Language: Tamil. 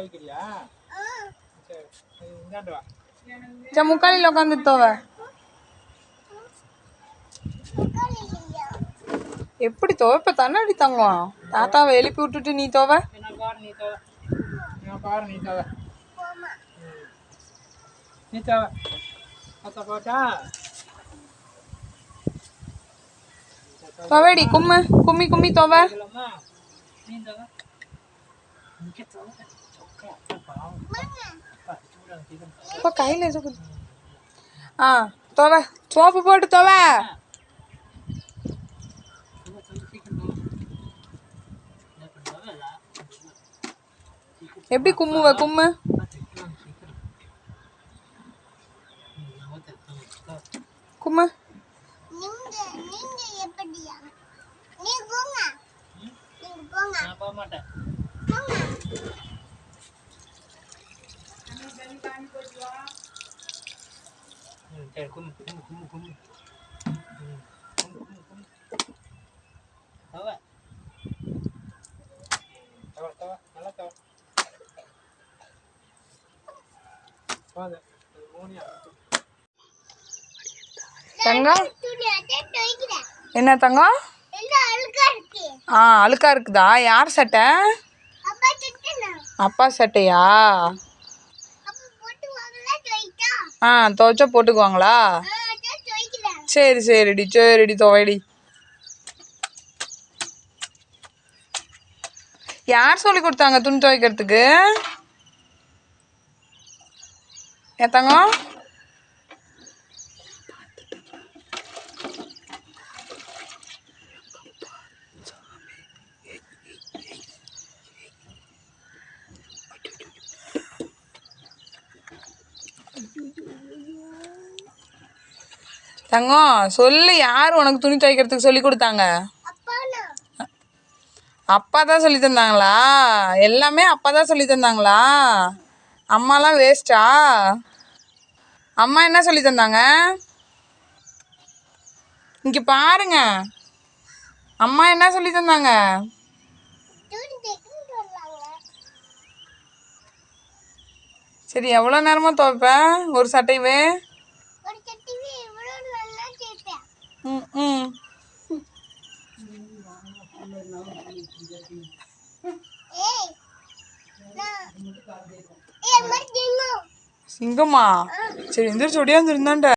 ம் துவைக்கிறியா சரி இந்தாண்டு வா சரி முக்காலியில் உட்காந்து தோவ எப்படி துவைப்ப தண்ணாடி தங்கம் தாத்தாவை எழுப்பி விட்டுட்டு நீ தோவ நீ தோவ பாரு நீ தோவ நீ தோவ போட்டா கும்மு கும்மி கும்மி தோவ நீ இப்போ கையில் எது ஆ துவ சோப்பு போட்டு துவ துவை, எப்படி கும்முவ கும்மு கும்மு போக மாட்டேன் சரி கும்மு கும்மு கும்மு கும்மு ம், கும்மு கும்மு கும்மு தவ தவ தவ நல்லா தவ வாங்க இது மூணியா தங்கம் என்ன தங்கம் ஆ அழுக்கா இருக்குதா? யார் சட்டை? அப்பா சட்டையா? ஆ துவைச்சா போட்டுக்குவாங்களா? சரி சரிடி சரிடி துவைடி. யார் சொல்லி கொடுத்தாங்க துணி துவைக்கிறதுக்கு? ஏன் தங்கம்? தங்கம் சொல்லு யார் உனக்கு துணி துவைக்கிறதுக்கு சொல்லி கொடுத்தாங்க? அப்பா தான் சொல்லி தந்தாங்களா? எல்லாமே அப்பா தான் சொல்லி தந்தாங்களா? அம்மாலாம் வேஸ்டா அம்மா என்ன சொல்லி தந்தாங்க? இங்க பாருங்க. அம்மா என்ன சொல்லி தந்தாங்க? சரி எவ்வளோ நேரமா துவைப்பேன் ஒரு சட்டையவே? ம் ம் சிங்கமா? சரி எந்திரிச்சு ஒடியாந்துருந்தாண்ட